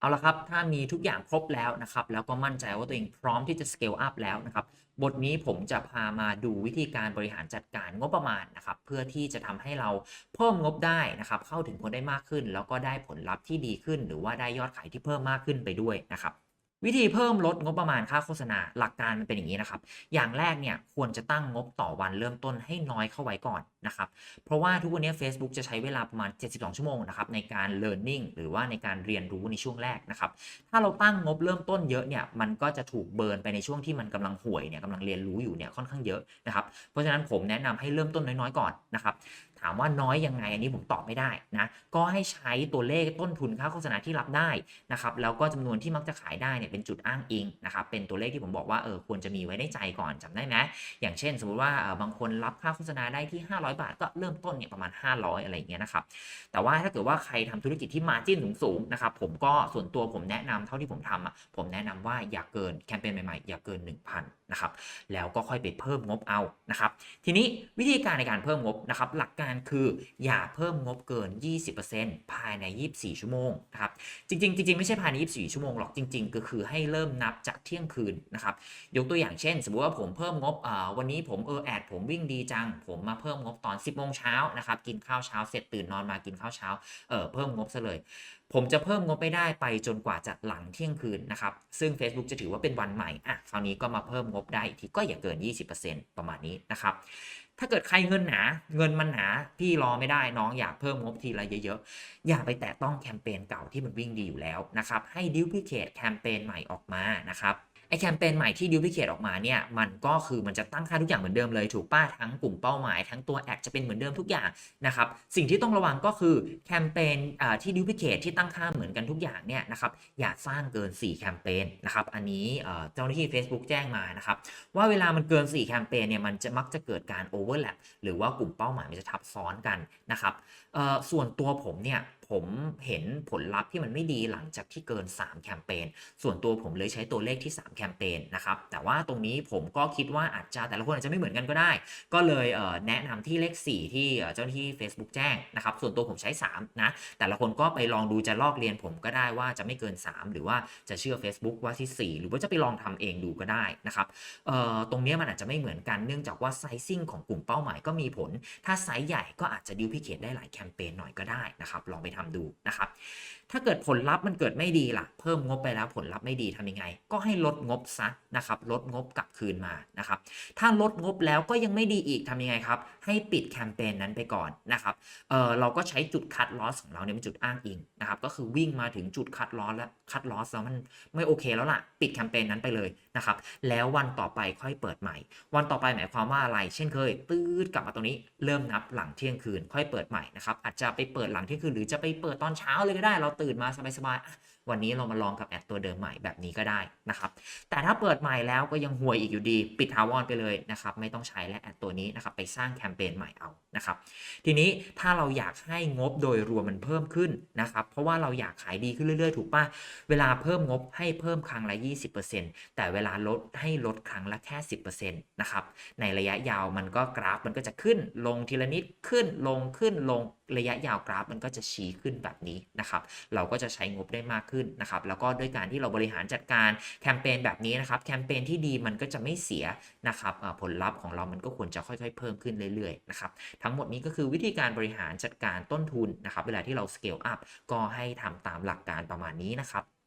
เอาละครับ ถ้ามีทุกอย่างครบแล้วนะครับ แล้วก็มั่นใจว่าตัวเองพร้อมที่จะ scale up แล้วนะครับ บทนี้ผมจะพามาดูวิธีการบริหารจัดการงบประมาณนะครับ เพื่อที่จะทำให้เราเพิ่มงบได้นะครับ เข้าถึงคนได้มากขึ้น แล้วก็ได้ผลลัพธ์ที่ดีขึ้น หรือว่าได้ยอดขายที่เพิ่มมากขึ้นไปด้วยนะครับ วิธีเพิ่มลดงบประมาณค่าโฆษณาหลักการมันเป็นอย่างนี้นะครับ อย่างแรกเนี่ยควรจะตั้งงบต่อวันเริ่มต้นให้น้อยเข้าไว้ก่อนนะครับ เพราะว่าทุกวันนี้ Facebook จะใช้เวลาประมาณ 72 ชั่วโมงนะครับในการ learning หรือว่าในการเรียนรู้ในช่วงแรกนะครับ ถ้าเราตั้งงบเริ่มต้นเยอะเนี่ยมันก็จะถูกเบิร์นไปในช่วงที่มันกำลังห่วยเนี่ยกำลังเรียนรู้อยู่เนี่ยค่อนข้างเยอะนะครับ เพราะฉะนั้นผมแนะนำให้เริ่มต้นน้อยๆก่อนนะครับถามว่าน้อยยังไงอันนี้ผมตอบไม่ได้นะก็ให้ใช้ตัวเลขต้นทุนค่าโฆษณาที่รับได้นะครับแล้วก็จำนวนที่มักจะขายได้เนี่ยเป็นจุดอ้างอิงนะครับเป็นตัวเลขที่ผมบอกว่าเออควรจะมีไว้ในใจก่อนจำได้ไหมอย่างเช่น สมมติว่าเออบางคนรับค่าโฆษณาได้ที่ 500 บาท ก็เริ่มต้นเนี่ยประมาณ 500 อะไรอย่างเงี้ยนะครับแต่ว่าถ้าเกิดว่าใครทำธุรกิจที่มาจิ้นสูงๆนะครับผมก็ส่วนตัวผมแนะนำเท่าที่ผมทำอะผมแนะนำว่าอย่าเกินแคมเปญใหม่ๆอย่าเกิน 1,000นะครับแล้วก็ค่อยไปเพิ่มงบเอานะครับทีนี้วิธีการในการเพิ่มงบนะครับหลักการคือ อย่าเพิ่มงบเกิน 20%ภายใน 24 ชั่วโมงนะครับจริงๆจริงๆไม่ใช่ภายใน 24 ชั่วโมงหรอกจริง ๆ ก็คือให้เริ่มนับจากเที่ยงคืนนะครับยกตัวอย่างเช่น สมมติว่าผมเพิ่มงบอ่าวันนี้ผมเออแอดผมวิ่งดีจัง ผมมาเพิ่มงบตอน 10โมงเช้านะครับกินข้าวเช้าเสร็จตื่นนอนมากินข้าวเช้าเออเพิ่มงบซะเลย ผมจะเพิ่มงบไม่ได้ไปจนกว่าจะหลังเที่ยงคืนนะครับซึ่ง Facebook จะถือว่าเป็นวันใหม่อะคราวนี้ก็มาเพิ่มงบได้อีกทีก็อย่าเกิน 20%ประมาณนี้นะครับ ถ้าเกิดใครเงินหนา เงินมันหนา พี่รอไม่ได้น้องอยากเพิ่มงบทีละเยอะๆ อย่าไปแตะต้องแคมเปญเก่าที่มันวิ่งดีอยู่แล้วนะครับ ให้ดิวพิเคตแคมเปญใหม่ออกมานะครับ ไอแคมเปญใหม่ที่ดิวพิเคทออกมาเนี่ยมันก็คือมันจะตั้งค่าทุกอย่างเหมือนเดิมเลยถูกป้าทั้งกลุ่มเป้าหมาย ทั้งตัวแอดจะเป็นเหมือนเดิมทุกอย่างนะครับสิ่งที่ต้องระวังก็คือแคมเปญที่ดิวพิเคทที่ตั้งค่าเหมือนกันทุกอย่างเนี่ยนะครับอย่าสร้างเกิน 4 แคมเปญนะครับอันนี้เจ้าหน้าที่ Facebook แจ้งมานะครับว่าเวลามันเกิน 4 แคมเปญเนี่ยมันจะมักจะเกิดการโอเวอร์แลปหรือว่ากลุ่มเป้าหมายมันจะทับซ้อนกันนะครับส่วนตัวผมเนี่ย ผมเห็นผลลัพธ์ที่มันไม่ดีหลังจากที่เกิน 3 แคมเปญ ส่วนตัวผมเลยใช้ตัวเลขที่ 3 แคมเปญนะครับ แต่ว่าตรงนี้ผมก็คิดว่าอาจจะแต่ละคนอาจจะไม่เหมือนกันก็ได้ ก็เลยเแนะนำที่เลข 4 ที่เอ่เจ้าหน้าที่ Facebook แจ้งนะครับ ส่วนตัวผมใช้ 3 นะ แต่ละคนก็ไปลองดูจะลอกเรียนผมก็ได้ว่าจะไม่เกิน 3 หรือว่าจะเชื่อ Facebook ว่าที่ 4 หรือว่าจะไปลองทำเองดูก็ได้นะครับเออตรงนี้มันอาจจะไม่เหมือนกันเนื่องจากว่าไซซิ่งของกลุ่มเป้าหมายก็มีผล ถ้าไซส์ใหญ่ก็อาจจะดิวพิเคทได้หลายแคมเปญหน่อยก็ได้นะครับลองไปทำดูนะครับ ถ้าเกิดผลลัพธ์มันเกิดไม่ดีล่ะ เพิ่มงบไปแล้วผลลัพธ์ไม่ดีทำยังไง ก็ให้ลดงบซะนะครับ ลดงบกลับคืนมานะครับ ถ้าลดงบแล้วก็ยังไม่ดีอีกทำยังไงครับ ให้ปิดแคมเปญนั้นไปก่อนนะครับ เออเราก็ใช้จุดคัดลอสของเราเนี่ยเป็นจุดอ้างอิงนะครับ ก็คือวิ่งมาถึงจุดคัดลอสแล้วคัดลอสแล้วมันไม่โอเคแล้วล่ะ ปิดแคมเปญนั้นไปเลยนะครับ แล้ววันต่อไปค่อยเปิดใหม่ วันต่อไปหมายความว่าอะไร เช่นเคยตืดกลับมาตรงนี้ เริ่มนับหลังเที่ยงคืน ค่อยเปิดใหม่นะครับ อาจจะไปเปิดหลังเที่ยงคืนหรือจะไปเปิดตอนเช้าเลยก็ได้ เราตื่นมาสบายๆ วันนี้เรามาลองกับแอดตัวเดิมใหม่แบบนี้ก็ได้นะครับ แต่ถ้าเปิดใหม่แล้วก็ยังห่วยอีกอยู่ดี ปิดทาวรไปเลยนะครับ ไม่ต้องใช้และแอดตัวนี้นะครับ ไปสร้างแคมเปญใหม่เอานะครับ ทีนี้ถ้าเราอยากให้งบโดยรวมมันเพิ่มขึ้นนะครับ เพราะว่าเราอยากขายดีขึ้นเรื่อยๆ ถูกป่ะ เวลาเพิ่มงบให้เพิ่มครั้งละ 20%แต่เวลาลดให้ลดครั้งละแค่ 10%นะครับ ในระยะยาวมันก็กราฟมันก็จะขึ้นลงทีละนิดขึ้นลงขึ้นลงระยะยาวกราฟมันก็จะชี้ขึ้นแบบนี้นะครับ เราก็จะใช้งบได้มากขึ้นนะครับแล้วก็ด้วยการที่เราบริหารจัดการแคมเปญแบบนี้นะครับแคมเปญที่ดีมันก็จะไม่เสียนะครับผลลัพธ์ของเรามันก็ควรจะค่อยๆ เพิ่มขึ้นเรื่อยๆนะครับทั้งหมดนี้ก็คือวิธีการบริหารจัดการต้นทุนนะครับเวลาที่เราสเกลอัพก็ให้ทำตามหลักการประมาณนี้นะครับ